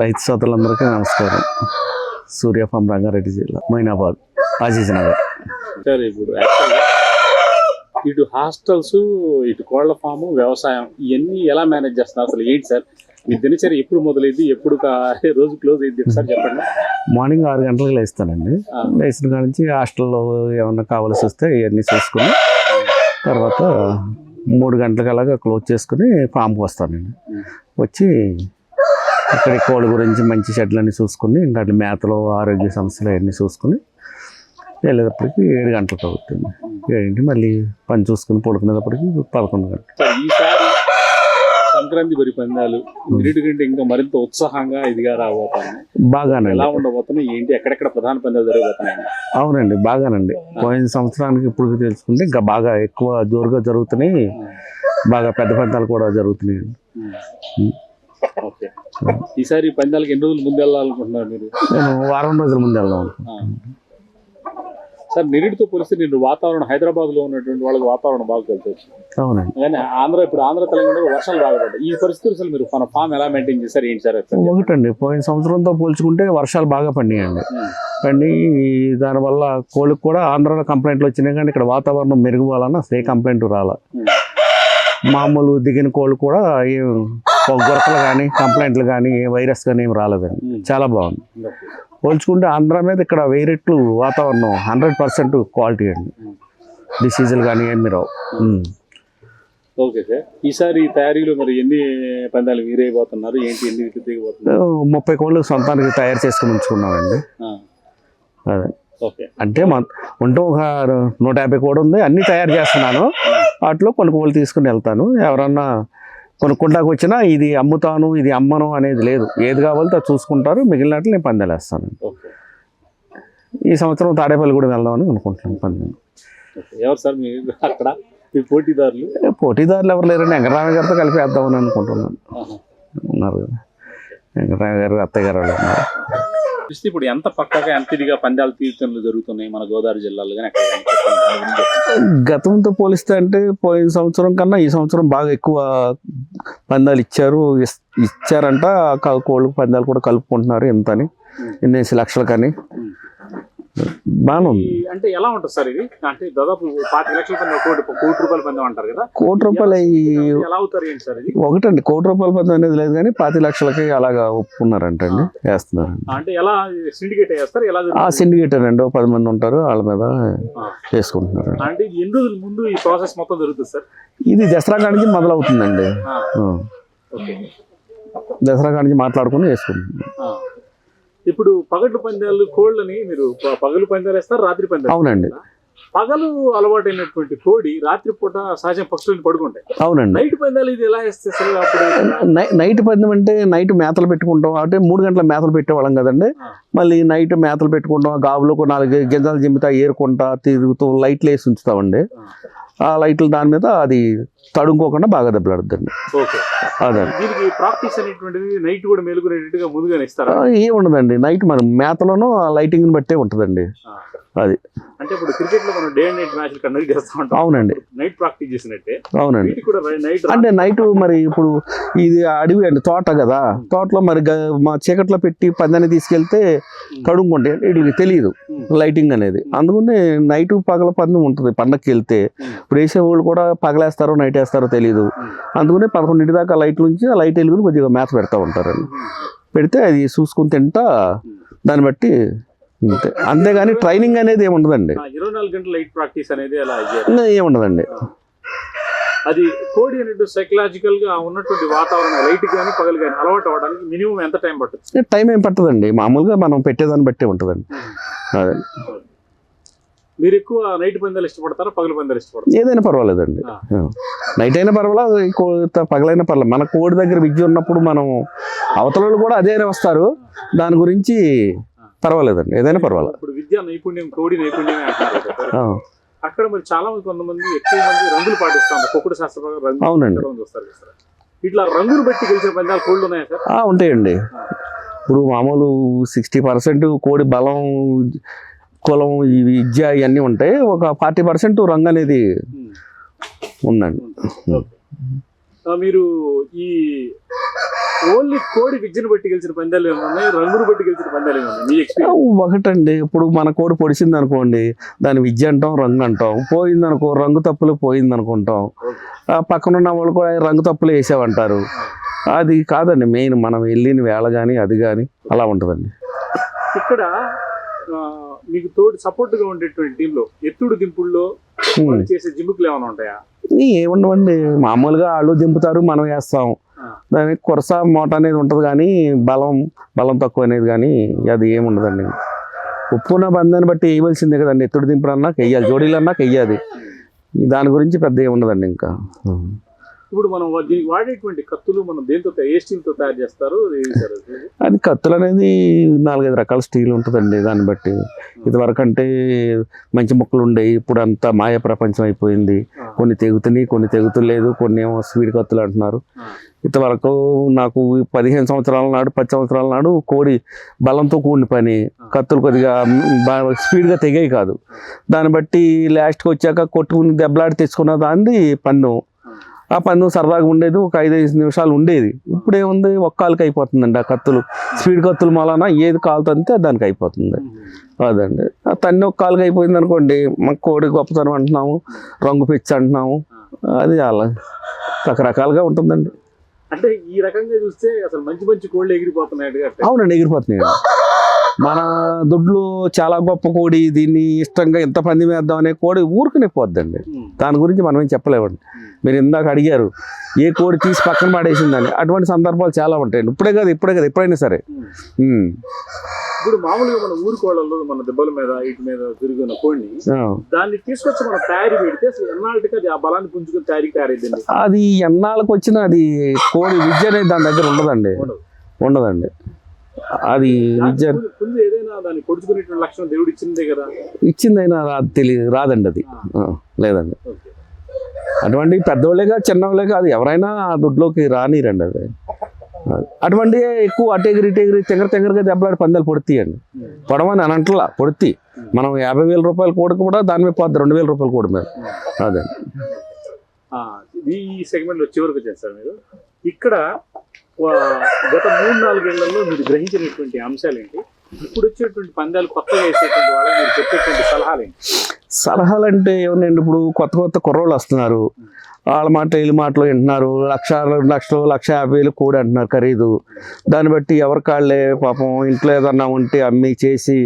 రైతు సోదరులందరికీ నమస్కారం. సూర్య ఫామ్ రంగారెడ్డి జిల్లా మైనాబాద్ ఆజీజ్ నగర్. సార్ ఇప్పుడు ఇటు హాస్టల్స్ ఇటు కోళ్ళ ఫాము వ్యవసాయం ఇవన్నీ ఎలా మేనేజ్ చేస్తున్నారు? అసలు ఏంటి సార్? మీ దినచర్య ఎప్పుడు మొదలైంది? ఎప్పుడు రోజు క్లోజ్ అయింది? ఒకసారి చెప్పండి. మార్నింగ్ ఆరు గంటలకు లేస్తానండి. లేచిన కాడ నుంచి హాస్టల్లో ఏమన్నా కావాల్సి వస్తే ఇవన్నీ చూసుకుని తర్వాత మూడు గంటలకు అలాగా క్లోజ్ చేసుకుని ఫామ్కి వస్తానండి. వచ్చి ఇక్కడ కోళ్ళ గురించి మంచి చెట్లన్నీ చూసుకుని ఇంకా అట్లా మేతలు ఆరోగ్య సమస్యలు అవన్నీ చూసుకుని వెళ్ళేటప్పటికి ఏడు గంటలకు అవుతుంది. ఏడింటి మళ్ళీ పని చూసుకుని పడుకునేటప్పటికి పదకొండు గంటలు. సంక్రాంతి వరి పందాలు కంటే ఇంకా మరింత ఉత్సాహంగా ఇదిగా రాబోతాను బాగానండి. ఎలా ఉండబోతున్నాయి? ఏంటి? ఎక్కడెక్కడ ప్రధాన పందాలు జరగబోతున్నాయి? అవునండి బాగానండి. పోయిన సంవత్సరానికి ఇప్పుడు తెలుసుకుంటే ఇంకా బాగా ఎక్కువ జోరుగా జరుగుతున్నాయి. బాగా పెద్ద పెద్దలు కూడా జరుగుతున్నాయి ఈసారి పందాలకు ఎన్ని రోజులు ముందు వెళ్ళాలనుకుంటున్నారు మీరు? నేను వారం రోజుల ముందు వెళ్దాం. సార్ నిరుడితో పోలిస్తే నేను వాతావరణం హైదరాబాద్లో ఉన్నటువంటి వాళ్ళకి వాతావరణం బాగా కలిసి అవునండి. కానీ ఆంధ్ర ఇప్పుడు ఆంధ్ర తెలంగాణలో వర్షాలు బాగా పడ్డాయి. ఈ పరిస్థితులు అసలు మీరు మన ఫామ్ ఎలా మెయింటైన్ చేశారు? ఏంటి సార్. ఒకటండి పోయిన సంవత్సరంతో పోల్చుకుంటే వర్షాలు బాగా పడినాయండి ఉమ్. పండి దానివల్ల కోళ్ళకి కూడా ఆంధ్రాలో కంప్లైంట్లు వచ్చినాయి. కానీ ఇక్కడ వాతావరణం మెరుగుపోవాలన్న అసలు ఏ కంప్లైంట్ రాల. మామూలు దిగిన కోళ్ళు కూడా ఏం గొరకలు కానీ కంప్లైంట్లు కానీ ఏ వైరస్ కానీ ఏం రాలేదండి. చాలా బాగుంది. పోల్చుకుంటే ఆంధ్ర మీద ఇక్కడ వెయ్యి రెట్లు వాతావరణం హండ్రెడ్ పర్సెంట్ క్వాలిటీ అండి. డిసీజులు కానీ ఏమి రావు. Okay sir. ఈసారి తయారీలో మరి ఎన్ని పందాలు వీరైపోతున్నారు ఏంటి ఎన్ని దిగబోతున్నారు ముప్పై కోళ్ళు సొంతానికి తయారు చేసుకుని ఉంచుకున్నామండి. అదే. ఓకే. అంటే మన ఉంటూ ఒక నూట యాభై కోడి ఉంది అన్నీ తయారు చేస్తున్నాను. వాటిలో కొన్ని కోళ్ళు తీసుకుని వెళ్తాను. ఎవరన్నా కొనుక్కుంటాకు వచ్చినా ఇది అమ్ముతాను ఇది అమ్మను అనేది లేదు. ఏది కావాలో చూసుకుంటారు. మిగిలినట్లు నేను పందాలేస్తాను ఈ సంవత్సరం తాడేపల్లి కూడా వెళ్దామని అనుకుంటున్నాను పందెం ఎవరు సార్ మీ అక్కడ? మీ పోటీదారులు? పోటీదారులు ఎవరు లేరండి. వెంకటరామ గారితో కలిపి వేద్దామని అనుకుంటున్నాను. ఉన్నారు కదా. వెంకటరామ గారు అత్తయ్య గారు వాళ్ళు ఉన్నారు. చూస్తే ఇప్పుడు ఎంత పక్కగా ఎంత ఇదిగా పందాలు తీర్థంలో జరుగుతున్నాయి మన గోదావరి జిల్లాలో కానీ. గతంతో పోలిస్తే అంటే పోయిన సంవత్సరం కన్నా ఈ సంవత్సరం బాగా ఎక్కువ పందాలు ఇచ్చారు ఇచ్చారంట కోళ్ళు పందాలు కూడా కలుపుకుంటున్నారు ఎంత అని ఇన్నేసి లక్షలు కానీ. బాగానే ఉంది. అంటే ఎలా ఉంటుంది సార్ ఇది? అంటే దాదాపు పాతిక లక్షల పందెం కోటి కోటి రూపాయల పందెం అంటారు కదా. కోటి రూపాయలు ఎలా అవుతారు ఏంటి సార్ ఇది? ఒకటండి కోటి రూపాయల పందెం అనేది లేదు కానీ పాతి లక్షలకి అలాగా ఒప్పుకున్నారంటండి వేస్తున్నారు. అంటే ఎలా సిండికేట్ చేస్తారు ఎలా ఆ? సిండికేటర్ అండి పది మంది ఉంటారు వాళ్ళ మీద ఆ. వేసుకుంటున్నారు అంటే ఎన్ని రోజుల ముందు ఈ ప్రాసెస్ మొత్తం జరుగుతుంది సార్? ఇది దసరా కాడి నుంచి మొదలవుతుందండి. దసరా కాడి నుంచి మాట్లాడుకుని వేసుకుంటున్నారు. ఆ. ఇప్పుడు పగటి పందాలు కోళ్ళని మీరు పగలు పందాలు వేస్తారు రాత్రి పందాలు అవునండి? పగలు అలవాటైనటువంటి కోడి రాత్రి పూట సహజం పక్షులను పడుకుంటాయి. అవునండి. నైట్ పందాలు ఇది ఎలా వేస్తే నైట్ పందెం అంటే నైట్ మేతలు పెట్టుకుంటాం. అంటే మూడు గంటల మేతలు పెట్టేవాళ్ళం కదండి. మళ్ళీ నైట్ మేతలు పెట్టుకుంటాం. గాబులో నాలుగు గింజలు జిమ్ముతా ఏరుకుంటా తిరుగుతూ లైట్లు వేసి ఉంచుతామండి. ఆ లైట్లు దాని మీద అది తడుముకోకుండా బాగా దెబ్బలాడుద్దండి దీనికి ప్రాక్టీస్ అనేటువంటిది నైట్ కూడా ముందుగానే ఇస్తారా? ఏం ఉండదండి. నైట్ మనం మేతలోనూ లైటింగ్ని బట్టే ఉంటుందండి. అది. అంటే ఇప్పుడు క్రికెట్లో మనం డే అండ్ నైట్ మ్యాచ్లు కండక్ట్ చేస్తా ఉంటాం. అవునండి. నైట్ ప్రాక్టీస్ చేసినట్టే. అవునండి. వీటికి కూడా నైట్ అంటే నైట్ మరి ఇప్పుడు ఇది అడవి అండి తోట కదా. తోటలో మరి మా చీకట్లో పెట్టి పందాన్ని తీసుకెళ్తే తడుముకుంటే వీటికి తెలియదు లైటింగ్ అనేది. అందుకని నైట్ పగల పందెం ఉంటుంది. పండగకి వెళ్తే ఇప్పుడు వేసే వాళ్ళు కూడా పగలేస్తారో నైట్ వేస్తారో తెలియదు అందుకనే పదకొండింటి దాకా లైట్ నుంచి ఆ లైట్ వెలుగుని కొద్దిగా మేత పెడతా ఉంటారండి పెడితే అది చూసుకుని తింటా దాన్ని బట్టి అంతే. అంతేగాని ట్రైనింగ్ అనేది ఏమి ఉండదండి ఇరవై నాలుగు గంటల లైట్ ప్రాక్టీస్ అనేది అలా అయ్యారు ఇంకా ఏమి ఉండదండి అది కోడి అనేది సైకలాజికల్గా ఉన్నటువంటి వాతావరణం లైట్ కానీ పగలు కానీ అలవాటు అవ్వడానికి మినిమం ఎంత టైం పడుతుంది? టైం ఏం పట్టదండి. మామూలుగా మనం పెట్టేదాన్ని బట్టే ఉంటుందండి. అదే. మీరు ఎక్కువ నైట్ పందాలు ఇష్టపడతారా? పగలు పందాలు ఇష్టపడతారా? ఏదైనా పర్వాలేదండి. నైట్ అయినా పర్వాలేదు పగలైనా పర్వాలేదు. మన కోడి దగ్గర విద్య ఉన్నప్పుడు మనం అవతల వాళ్ళు కూడా అదే వస్తారు దాని గురించి పర్వాలేదండి. ఏదైనా పర్వాలేదు. ఇప్పుడు విద్యా నైపుణ్యం కోడి. ఆ, అక్కడ మరి చాలా మంది కొంతమంది ఎక్కువ మంది రంగులు పాటిస్తారు కుక్కుడు శాస్త్ర ప్రకారం రంగులు అవునండి. ఇట్లా రంగులు బట్టి గెలిచే పందాలు కోళ్ళు ఉన్నాయా సార్? ఆ, ఉంటాయండి. ఇప్పుడు మామూలు సిక్స్టీ పర్సెంట్ కోడి బలం కులం ఈ విద్య ఇవన్నీ ఉంటాయి ఒక ఫార్టీ పర్సెంట్ రంగు అనేది. ఉందండి. మీరు ఈ ఓన్లీ కోడి విద్యను బట్టి గెలిచిన పందాలు ఏమైనా ఉన్నాయి? రంగును బట్టి గెలిచిన పందాలు ఒకటండి. ఇప్పుడు మన కోడి పొడిచింది అనుకోండి దాని విద్య అంటాం రంగు అంటాం. పోయింది అనుకో రంగు తప్పులు పోయింది అనుకుంటాం. ఆ పక్కన ఉన్న వాళ్ళు కూడా రంగు తప్పులు వేసామంటారు అది కాదండి మెయిన్ మనం వెళ్ళిన వేళ కానీ అది కానీ అలా ఉంటుందండి. ఇక్కడ మీకు తోడు సపోర్ట్గా ఉండేటువంటి టీంలో ఎత్తుడు దింపుల్లో చేసే జిమ్ముకులు ఏమైనా ఉంటాయా? ఏముండవండి మామూలుగా వాళ్ళు దింపుతారు మనం వేస్తాం. దానికి కొరస మూట అనేది ఉంటుంది కానీ బలం బలం తక్కువ అనేది కానీ అది ఏముండదండి ఒప్పుకున్న బంధాన్ని బట్టి వేయవలసిందే కదండి ఎత్తుడు దింపుడన్నా వెయ్యాలి జోడీలన్నా వెయ్యాలి దాని గురించి పెద్ద ఏముండదండి ఇంకా. ఇప్పుడు మనం దీనికి వాడేటువంటి కత్తులు మనం దేంతో ఏ స్టీల్తో తయారు చేస్తారు? అది? కత్తులు అనేది నాలుగైదు రకాల స్టీల్ ఉంటుందండి దాన్ని బట్టి. ఇదివరకు అంటే మంచి మొక్కలు ఉండేవి ఇప్పుడు అంతా మాయ ప్రపంచం అయిపోయింది. కొన్ని తెగుతున్నాయి కొన్ని తెగుతులేదు కొన్ని ఏమో స్వీట్ కత్తులు అంటున్నారు. ఇంతవరకు నాకు పదిహేను సంవత్సరాల నాడు పది సంవత్సరాల నాడు కోడి బలంతో కూడిన పని. కత్తులు కొద్దిగా స్పీడ్గా తెగాయి కాదు. దాన్ని బట్టి లాస్ట్కి వచ్చాక కొట్టుకుని దెబ్బలాడి తెచ్చుకున్న దాన్ని పన్ను. ఆ పన్ను సరదాగా ఉండేది ఒక ఐదు ఐదు నిమిషాలు ఉండేది. ఇప్పుడు ఏముంది? ఒక్క కాలుకి అయిపోతుందండి ఆ కత్తులు. స్పీడ్ కత్తుల మూలన ఏది కాలుతుంటే దానికి అయిపోతుంది. అదండి. తన్ని ఒక కాలుకి అయిపోయింది అనుకోండి మా కోడి గొప్పతనం అంటున్నాము రంగు పిచ్చి అంటున్నాము అది అలా రకరకాలుగా ఉంటుందండి. అంటే ఈ రకంగా చూస్తే అసలు మంచి మంచి కోళ్ళు ఎగిరిపోతున్నాయి అవునండి ఎగిరిపోతున్నాయి మన దొడ్లు చాలా గొప్ప కోడి దీన్ని ఇష్టంగా ఎంత పంది వేద్దాం అనే కోడి ఊరుకునే పోద్దండి. దాని గురించి మనం ఏం చెప్పలేమండి. మీరు ఇందాక అడిగారు ఏ కోడి తీసి పక్కన పడేసిందని. అటువంటి సందర్భాలు చాలా ఉంటాయండి. ఇప్పుడే కదా ఇప్పుడే కదా ఎప్పుడైనా సరే. ఇప్పుడు మామూలుగా మన ఊరు కోళ్ళల్లో మన దెబ్బల మీద ఇటు మీద తిరుగున్న కోడిని. దాన్ని తీసుకొచ్చి మనం తయారీ పెడితే అసలు ఎన్నాళ్ళకి అది ఆ బలాన్ని పుంజుకొని తయారీ తయారైందండి అది ఎన్నాళ్ళకి వచ్చినా అది కోడి విద్య అనేది దాని దగ్గర ఉండదండి. ఉండదు. ఉండదండి. అది విద్య ఇచ్చిందైనా రా తెలియదు రాదండి అది. లేదండి. అటువంటి పెద్దవాళ్ళే కాదు చిన్నవాళ్ళే కాదు ఎవరైనా ఆ దుడ్లోకి రానిరండి అది. అటువంటి ఎక్కువ అటెగిరి ఇటెగిరి తెగర తెగరగా దెబ్బలాడి పందాలు పొడితీయండి. పొడవని అని అంటలా పొడితి. మనం యాభై వేల రూపాయలు కోడికి కూడా దాని మీద పోద్ది రెండు వేల రూపాయలు కోడి మీద. అదే. ఈ సెగ్మెంట్లో చివరికి వచ్చారు సార్ మీరు. ఇక్కడ గత మూడు నాలుగేళ్ళలో మీరు గ్రహించినటువంటి అంశాలు ఏంటి ఇప్పుడు వచ్చేటువంటి పందాలు కొత్తగా వేసేటువంటి వాళ్ళకి మీరు చెప్పేటువంటి సలహాలు ఏంటి సలహాలు అంటే ఏమన్నాయండి ఇప్పుడు కొత్త కొత్త కుర్రోళ్ళు వస్తున్నారు. వాళ్ళ మాట వీళ్ళ మాటలు వింటున్నారు. లక్ష రెండు లక్షలు లక్ష యాభై వేలు కూడా అంటున్నారు ఖరీదు. దాన్ని బట్టి ఎవరి కాళ్ళే పాపం ఇంట్లో ఏదన్నా ఉంటే అమ్మి చేసి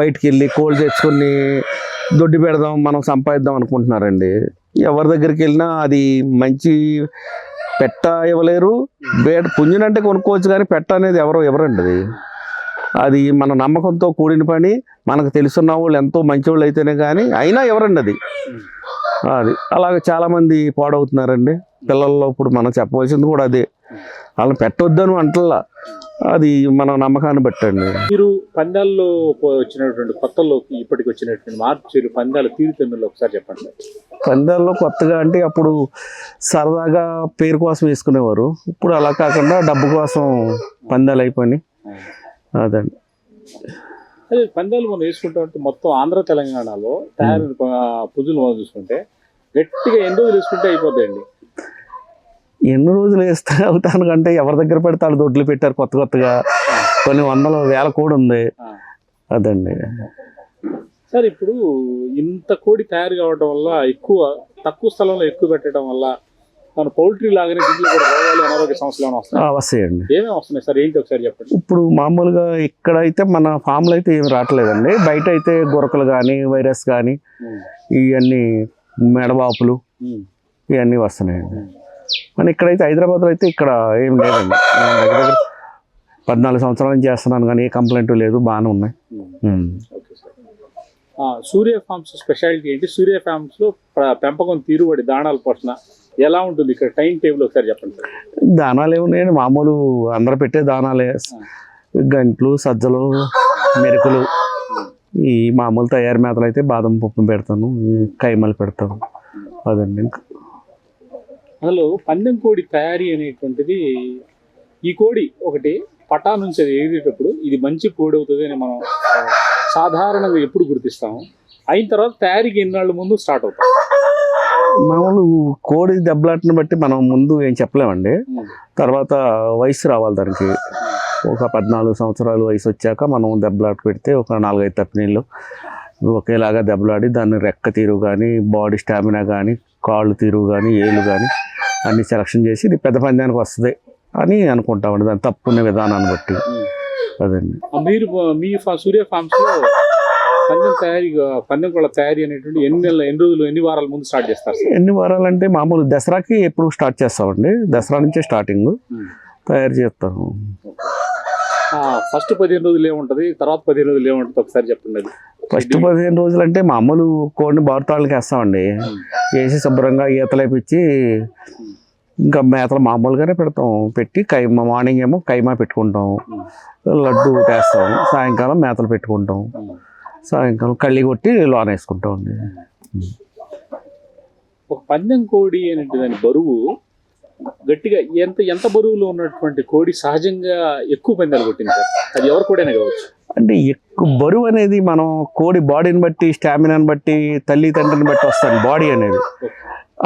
బయటికి వెళ్ళి కోళ్ళు తెచ్చుకొని దొడ్డి పెడదాం మనం సంపాదిద్దాం అనుకుంటున్నారండి. ఎవరి దగ్గరికి వెళ్ళినా అది మంచి పెట్ట ఇవ్వలేరు. బేట పుంజునంటే కొనుక్కోవచ్చు కానీ పెట్ట అనేది ఎవరో ఎవరండి అది. అది మన నమ్మకంతో కూడిన పని. మనకు తెలుసున్న వాళ్ళు ఎంతో మంచివాళ్ళు అయితేనే కానీ అయినా ఎవరండి అది. అది. అలాగే చాలామంది పాడవుతున్నారండి. పిల్లల్లో ఇప్పుడు మనం చెప్పవలసింది కూడా అదే. వాళ్ళని పెట్టొద్దని అంటల్లా. అది మన నమ్మకాన్ని బట్టండి. మీరు పందాల్లో వచ్చినటువంటి కొత్తలోకి ఇప్పటికి వచ్చినటువంటి మార్పులు పందాల తీరుతెన్నులు ఒకసారి చెప్పండి. పందాల్లో కొత్తగా అంటే అప్పుడు సరదాగా పేరు కోసం వేసుకునేవారు. ఇప్పుడు అలా కాకుండా డబ్బు కోసం పందాలు అయిపోయినాయి. అదండి. అదే పందాలు మనం వేసుకుంటాం అంటే మొత్తం ఆంధ్ర తెలంగాణలో తయారైన ప- పుంజులు మనం చూసుకుంటే గట్టిగా ఎన్ని రోజులు వేసుకుంటే అయిపోతాయండి. ఎన్ని రోజులు వేస్తే అవుతాను కంటే ఎవరి దగ్గర పెడితే వాళ్ళు దొడ్లు పెట్టారు కొత్త కొత్తగా. కొన్ని వందల వేల కూడా ఉంది. అదండి. సార్ ఇప్పుడు ఇంత కోడి తయారు కావడం వల్ల ఎక్కువ తక్కువ స్థలంలో ఎక్కువ పెట్టడం వల్ల మన పౌల్ట్రీ లాగానే దీంట్లో కూడా రోగాలు అనారోగ్య సమస్యలు వస్తాయి వస్తాయండి ఏమేమి వస్తున్నాయి సార్? ఏంటి ఒకసారి చెప్పండి. ఇప్పుడు మామూలుగా ఇక్కడైతే మన ఫామ్లో అయితే ఏమి రావట్లేదండి. బయట అయితే గురకలు కానీ వైరస్ కానీ ఇవన్నీ మెడవాపులు ఇవన్నీ వస్తున్నాయండి. మన ఇక్కడైతే హైదరాబాద్లో అయితే ఇక్కడ ఏం లేదండి. నేను దగ్గర దగ్గర పద్నాలుగు సంవత్సరాల నుంచి చేస్తున్నాను కానీ ఏ కంప్లైంట్ లేదు బాగానే ఉన్నాయి. ఉమ్. Okay sir. ఆ, సూర్య ఫార్మ్స్ స్పెషాలిటీ ఏంటి? సూర్య ఫార్మ్స్లో ప్ర- పెంపకం తీరుబడి దాణాల పోషణ ఎలా ఉంటుంది? ఇక్కడ టైం టేబుల్ ఒకసారి చెప్పండి సార్. దానాలు ఏమున్నాయండి మామూలు అందరు పెట్టే దానాలే. గంట్లు సజ్జలు మెరుకులు ఈ మామూలు తయారు మేతలు అయితే బాదం పప్పు పెడతాను కైమలు పెడతాను. అదండి ఇంకా. అసలు పందెం కోడి తయారీ అనేటువంటిది ఈ కోడి ఒకటి పటా నుంచి అది ఎగిరేటప్పుడు ఇది మంచి కోడి అవుతుంది అని మనం సాధారణంగా ఎప్పుడు గుర్తిస్తాము. అయిన తర్వాత తయారీకి ఎన్నాళ్ళ ముందు స్టార్ట్ అవుతాం. మామూలు కోడి దెబ్బలాటని బట్టి మనం ముందు ఏం చెప్పలేమండి. తర్వాత వయసు రావాలి దానికి. ఒక పద్నాలుగు సంవత్సరాలు వయసు వచ్చాక మనం దెబ్బలాట పెడితే ఒక నాలుగైదు తప్పినీళ్ళు ఒకేలాగా దెబ్బలాడి దాన్ని రెక్క తీరు కానీ బాడీ స్టామినా కానీ కాళ్ళు తీరు కానీ ఏళ్ళు కానీ అన్ని సెలక్షన్ చేసి ఇది పెద్ద పందానికి వస్తుంది అని అనుకుంటామండి దాని తప్పున్న విధానాన్ని బట్టి. అదండి. మీరు మీ సూర్య ఫార్మ్స్లో పందెం తయారీ పందెం కోళ్ళ తయారీ అనేటువంటి ఎన్ని నెలలు ఎన్ని రోజులు ఎన్ని వారాల ముందు స్టార్ట్ చేస్తారు ఎన్ని వారాలంటే మామూలు దసరాకి ఎప్పుడు స్టార్ట్ చేస్తామండి. దసరా నుంచే స్టార్టింగ్ తయారు చేస్తాము. ఫస్ట్ పదిహేను రోజులు ఏముంటది? తర్వాత పదిహేను రోజులు ఏముంటది? ఒకసారి చెప్పండి అది. ఫస్ట్ పదిహేను రోజులు అంటే మామూలు కోడిని బారుతాళ్ళకి వేస్తామండి. వేసి శుభ్రంగా ఈతలు వేపించి ఇంకా మేతలు మామూలుగానే పెడతాం. పెట్టి కైమా మార్నింగ్ ఏమో కైమా పెట్టుకుంటాం. లడ్డు వేస్తాం. సాయంకాలం మేతలు పెట్టుకుంటాం. సాయంకాలం కళ్ళి కొట్టి లోన్ వేసుకుంటాం అండి. ఒక పందెం కోడి అనేటి దాని బరువు. గట్టిగా ఎంత ఎంత బరువులో ఉన్నటువంటి కోడి సహజంగా ఎక్కువ పందాలు కొట్టింది సార్? అది ఎవరు కూడా కావచ్చు? అంటే ఎక్కువ బరువు అనేది మనం కోడి బాడీని బట్టి స్టామినాని బట్టి తల్లి తండ్రిని బట్టి వస్తుంది బాడీ అనేది.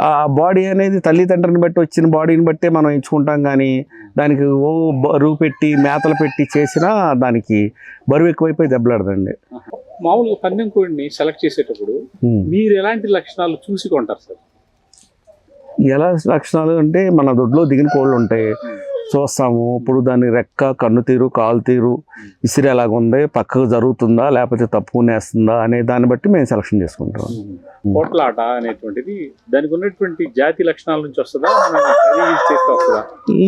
ఆ బాడీ అనేది తల్లి తండ్రిని బట్టి వచ్చిన బాడీని బట్టే మనం ఎంచుకుంటాం కానీ దానికి ఓ బరువు పెట్టి మేతలు పెట్టి చేసినా దానికి బరువు ఎక్కువైపోయి దెబ్బలాడదండి. మామూలుగా పందెం కోడిని సెలెక్ట్ చేసేటప్పుడు ఉమ్. మీరు ఎలాంటి లక్షణాలు చూసి కొంటారు సార్? ఎలా లక్షణాలు అంటే మన దొడ్లో దిగిన కోళ్ళు ఉంటాయి. చూస్తాము. ఇప్పుడు దాని రెక్క కన్ను తీరు కాలు తీరు ఇసిరి ఎలాగుంది పక్కకు జరుగుతుందా లేకపోతే తప్పుకునేస్తుందా అనే దాన్ని బట్టి మేము సెలక్షన్ చేసుకుంటాం. కోట్లాట అనేటువంటిది దానికి ఉన్నటువంటి జాతి లక్షణాల నుంచి వస్తుందా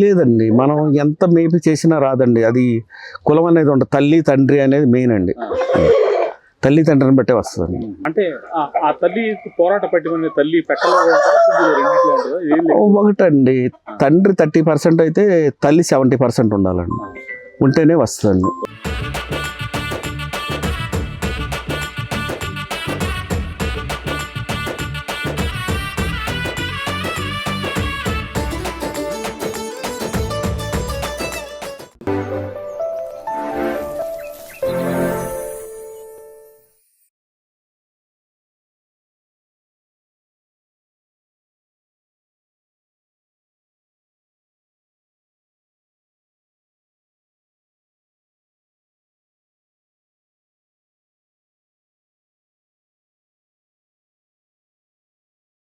లేదండి. మనం ఎంత మేపి చేసినా రాదండి. అది కులం అనేది ఉండదు. తల్లి తండ్రి అనేది మెయిన్ అండి. తల్లిదండ్రులను బట్టే వస్తుంది అంటే ఆ తల్లి పోరాట పట్టుకునే తల్లి ఒకటండి. తండ్రి థర్టీ పర్సెంట్ అయితే తల్లి సెవెంటీ పర్సెంట్ ఉండాలండి. ఉంటేనే వస్తుందండి.